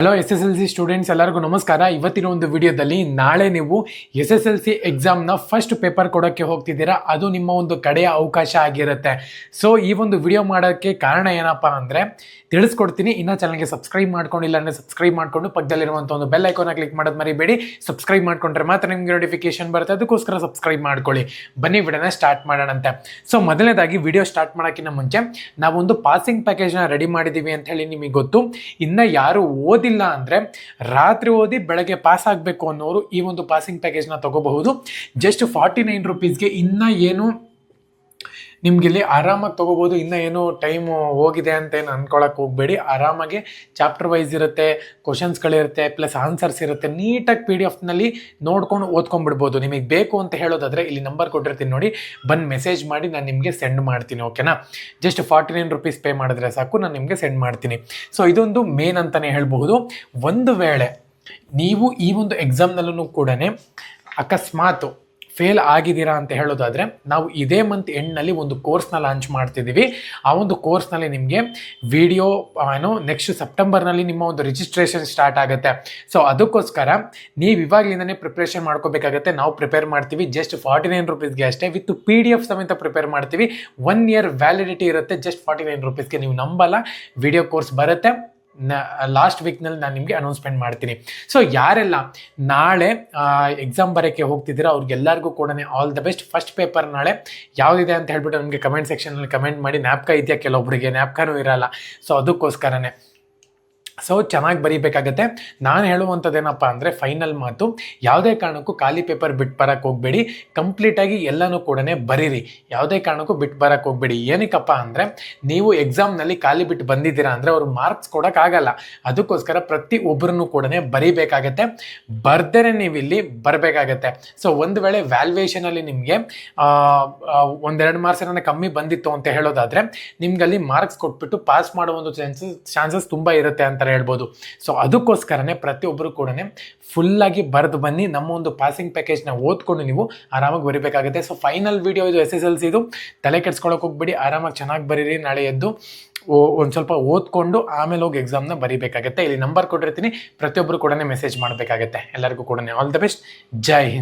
Hello S S L C students ಎಲ್ಲರಿಗೂ ನಮಸ್ಕಾರ. ಇವತ್ತಿನ ಒಂದು ವಿಡಿಯೋದಲ್ಲಿ ನಾಳೆ ನೀವು ಎಸ್ ಎಸ್ ಎಲ್ ಸಿ ಎಕ್ಸಾಮ್ನ ಫಸ್ಟ್ ಪೇಪರ್ ಕೊಡೋಕ್ಕೆ ಹೋಗ್ತಿದ್ದೀರಾ? ಅದು ನಿಮ್ಮ ಒಂದು ಕಡೆಯ ಅವಕಾಶ ಆಗಿರುತ್ತೆ. ಸೊ ಈ ಒಂದು ವಿಡಿಯೋ ಮಾಡೋಕ್ಕೆ ಕಾರಣ ಏನಪ್ಪ ಅಂದರೆ, ತಿಳಿಸ್ಕೊಡ್ತೀನಿ. ಇನ್ನೂ ಚಾನಲ್ಗೆ ಸಬ್ಸ್ಕ್ರೈಬ್ ಮಾಡ್ಕೊಂಡಿಲ್ಲ ಅಂದರೆ ಸಬ್ಸ್ಕ್ರೈಬ್ ಮಾಡಿಕೊಂಡು ಪಕ್ಕದಲ್ಲಿರುವಂಥ ಒಂದು ಬೆಲ್ ಐಕಾನ ಕ್ಲಿಕ್ ಮಾಡೋದು ಮರಿಬೇಡಿ. ಸಬ್ಸ್ಕ್ರೈಬ್ ಮಾಡ್ಕೊಂಡ್ರೆ ಮಾತ್ರ ನಿಮಗೆ ನೋಟಿಫಿಕೇಶನ್ ಬರುತ್ತೆ. ಅದಕ್ಕೋಸ್ಕರ ಸಬ್ಸ್ಕ್ರೈಬ್ ಮಾಡ್ಕೊಳ್ಳಿ. ಬನ್ನಿ, ವಿಡಿಯೋನ ಸ್ಟಾರ್ಟ್ ಮಾಡೋಣಂತೆ. ಸೊ ಮೊದಲನೇದಾಗಿ ವಿಡಿಯೋ ಸ್ಟಾರ್ಟ್ ಮಾಡೋಕ್ಕಿಂತ ಮುಂಚೆ, ನಾವೊಂದು ಪಾಸಿಂಗ್ ಪ್ಯಾಕೇಜ್ನ ರೆಡಿ ಮಾಡಿದ್ದೀವಿ ಅಂತ ಹೇಳಿ ನಿಮಗೆ ಗೊತ್ತು. ಇನ್ನು ಯಾರು ಓದಿಲ್ಲ ಅಂದರೆ ರಾತ್ರಿ ಓದಿ ಬೆಳಗ್ಗೆ ಪಾಸ್ ಆಗಬೇಕು ಅನ್ನೋರು ಈ ಒಂದು ಪಾಸಿಂಗ್ ಪ್ಯಾಕೇಜ್ನ ತಗೋಬಹುದು. ಜಸ್ಟ್ ಫಾರ್ಟಿ ನೈನ್ ರುಪೀಸ್ಗೆ ಇನ್ನೂ ಏನು ನಿಮ್ಗೆ ಆರಾಮಾಗಿ ತೊಗೋಬೋದು, ಇನ್ನೂ ಏನು ಟೈಮ್ ಹೋಗಿದೆ ಅಂತ ಏನು ಅನ್ಕೊಳಕ್ಕೆ ಹೋಗಬೇಡಿ. ಆರಾಮಾಗಿ ಚಾಪ್ಟರ್ ವೈಸ್ ಇರುತ್ತೆ ಕ್ವಶನ್ಸ್ಗಳಿರುತ್ತೆ ಪ್ಲಸ್ ಆನ್ಸರ್ಸ್ ಇರುತ್ತೆ. ನೀಟಾಗಿ ಪಿ ಡಿ ಎಫ್ನಲ್ಲಿ ನೋಡ್ಕೊಂಡು ಓದ್ಕೊಂಡ್ಬಿಡ್ಬೋದು. ನಿಮಗೆ ಬೇಕು ಅಂತ ಹೇಳೋದಾದರೆ ಇಲ್ಲಿ ನಂಬರ್ ಕೊಟ್ಟಿರ್ತೀನಿ ನೋಡಿ. ಬಂದು ಮೆಸೇಜ್ ಮಾಡಿ ನಾನು ನಿಮಗೆ ಸೆಂಡ್ ಮಾಡ್ತೀನಿ ಓಕೆನಾ just forty nine rupees pay ಮಾಡಿದ್ರೆ ಸಾಕು, ನಾನು ನಿಮಗೆ ಸೆಂಡ್ ಮಾಡ್ತೀನಿ. ಸೊ ಇದೊಂದು ಮೇನ್ ಅಂತಲೇ ಹೇಳಬಹುದು. ಒಂದು ವೇಳೆ ನೀವು ಈ ಒಂದು ಎಕ್ಸಾಮ್ನಲ್ಲೂ ಕೂಡ ಅಕಸ್ಮಾತ್ ಫೇಲ್ ಆಗಿದ್ದೀರಾ ಅಂತ ಹೇಳೋದಾದರೆ, ನಾವು ಇದೇ ಮಂತ್ ಎಂಡ್ನಲ್ಲಿ ಒಂದು ಕೋರ್ಸ್ನ ಲಾಂಚ್ ಮಾಡ್ತಿದ್ದೀವಿ. ಆ ಒಂದು ಕೋರ್ಸ್ನಲ್ಲಿ ನಿಮಗೆ ವಿಡಿಯೋ ಏನು ನೆಕ್ಸ್ಟ್ ಸೆಪ್ಟೆಂಬರ್ನಲ್ಲಿ ನಿಮ್ಮ ಒಂದು ರಿಜಿಸ್ಟ್ರೇಷನ್ ಸ್ಟಾರ್ಟ್ ಆಗುತ್ತೆ. ಸೊ ಅದಕ್ಕೋಸ್ಕರ ನೀವು ಇವಾಗಲಿಂದನೇ ಪ್ರಿಪ್ರೇಷನ್ ಮಾಡ್ಕೋಬೇಕಾಗತ್ತೆ. ನಾವು ಪ್ರಿಪೇರ್ ಮಾಡ್ತೀವಿ. ಜಸ್ಟ್ ಫಾರ್ಟಿ ನೈನ್ ರುಪೀಸ್ಗೆ ಅಷ್ಟೇ. ವಿತ್ ಪಿ ಡಿ ಎಫ್ ಸಮೇತ ಪ್ರಿಪೇರ್ ಮಾಡ್ತೀವಿ. ಒನ್ ಇಯರ್ ವ್ಯಾಲಿಡಿಟಿ ಇರುತ್ತೆ. ಜಸ್ಟ್ ಫಾರ್ಟಿ ನೈನ್ ರುಪೀಸ್ಗೆ ನೀವು ನಂಬಲ್ಲ. ವಿಡಿಯೋ ಕೋರ್ಸ್ ಬರುತ್ತೆ. ಲಾಸ್ಟ್ ವೀಕ್ನಲ್ಲಿ ನಾನು ನಿಮಗೆ ಅನೌನ್ಸ್ಮೆಂಟ್ ಮಾಡ್ತೀನಿ. ಸೊ ಯಾರೆಲ್ಲ ನಾಳೆ ಎಕ್ಸಾಮ್ ಬರೋಕ್ಕೆ ಹೋಗ್ತಿದ್ದೀರಾ ಅವ್ರಿಗೆಲ್ಲರಿಗೂ ಕೂಡ all the best first paper ನಾಳೆ ಯಾವುದಿದೆ ಅಂತ ಹೇಳ್ಬಿಟ್ಟು ನಮಗೆ ಕಮೆಂಟ್ ಸೆಕ್ಷನಲ್ಲಿ ಕಮೆಂಟ್ ಮಾಡಿ, ನ್ಯಾಪ್ಕ ಇದೆಯಾ? ಕೆಲವೊಬ್ಬರಿಗೆ ನ್ಯಾಪ್ಕಾನೂ ಇರಲ್ಲ. ಸೊ ಅದಕ್ಕೋಸ್ಕರನೇ. ಸೊ ಚೆನ್ನಾಗಿ ಬರೀಬೇಕಾಗತ್ತೆ. ನಾನು ಹೇಳುವಂಥದ್ದೇನಪ್ಪ ಅಂದರೆ ಫೈನಲ್ ಮಾತು. ಯಾವುದೇ ಕಾರಣಕ್ಕೂ ಖಾಲಿ ಪೇಪರ್ ಬಿಟ್ಟು ಬರೋಕ್ಕೆ ಹೋಗಬೇಡಿ. ಕಂಪ್ಲೀಟಾಗಿ ಎಲ್ಲನೂ ಕೂಡ ಬರೀರಿ. ಯಾವುದೇ ಕಾರಣಕ್ಕೂ ಬಿಟ್ಟು ಬರೋಕ್ಕೆ ಹೋಗಬೇಡಿ. ಏನಕ್ಕಪ್ಪ ಅಂದರೆ, ನೀವು ಎಕ್ಸಾಮ್ನಲ್ಲಿ ಖಾಲಿ ಬಿಟ್ಟು ಬಂದಿದ್ದೀರಾ ಅಂದರೆ ಅವರು ಮಾರ್ಕ್ಸ್ ಕೊಡೋಕ್ಕಾಗಲ್ಲ. ಅದಕ್ಕೋಸ್ಕರ ಪ್ರತಿ ಒಬ್ಬರನ್ನು ಕೂಡ ಬರೀಬೇಕಾಗತ್ತೆ. ಬರ್ದೇ ನೀವು ಇಲ್ಲಿ ಬರಬೇಕಾಗತ್ತೆ. ಸೊ ಒಂದು ವೇಳೆ ವ್ಯಾಲ್ಯೂಯೇಷನಲ್ಲಿ ನಿಮಗೆ ಒಂದೆರಡು ಮಾರ್ಕ್ಸ್ ಏನಾದ್ರೆ ಕಮ್ಮಿ ಬಂದಿತ್ತು ಅಂತ ಹೇಳೋದಾದರೆ ನಿಮ್ಗೆ ಅಲ್ಲಿ ಮಾರ್ಕ್ಸ್ ಕೊಟ್ಬಿಟ್ಟು ಪಾಸ್ ಮಾಡೋ ಒಂದು ಚಾನ್ಸಸ್ ಚಾನ್ಸಸ್ ತುಂಬ ಇರುತ್ತೆ ಹೇಳ್ಬೋದು. ಸೊ ಅದಕ್ಕೋಸ್ಕರನೇ ಪ್ರತಿಯೊಬ್ಬರು ಕೂಡ ಫುಲ್ಲಾಗಿ ಬರೆದು ಬನ್ನಿ. ನಮ್ಮ ಒಂದು ಪಾಸಿಂಗ್ ಪ್ಯಾಕೇಜ್ನ ಓದ್ಕೊಂಡು ನೀವು ಆರಾಮಾಗಿ ಬರಿಬೇಕಾಗುತ್ತೆ. ಸೊ ಫೈನಲ್ ವಿಡಿಯೋ ಇದು ಎಸ್ ಎಸ್ ಎಲ್ ಸಿದು ತಲೆ ಕೆಡ್ಸ್ಕೊಳಕ್ಕೆ ಹೋಗ್ಬಿಡಿ. ಆರಾಮಾಗಿ ಚೆನ್ನಾಗಿ ಬರೀರಿ. ನಾಳೆ ಎದ್ದು ಒಂದು ಸ್ವಲ್ಪ ಓದ್ಕೊಂಡು ಆಮೇಲೆ ಹೋಗಿ ಎಕ್ಸಾಮ್ನ ಬರಿಬೇಕಾಗುತ್ತೆ. ಇಲ್ಲಿ ನಂಬರ್ ಕೊಟ್ಟಿರ್ತೀನಿ. ಪ್ರತಿಯೊಬ್ಬರು ಕೂಡ ಮೆಸೇಜ್ ಮಾಡಬೇಕಾಗತ್ತೆ. ಎಲ್ಲರಿಗೂ ಕೂಡ ಆಲ್ ದ ಬೆಸ್ಟ್ ಜೈ ಹಿಂದ್.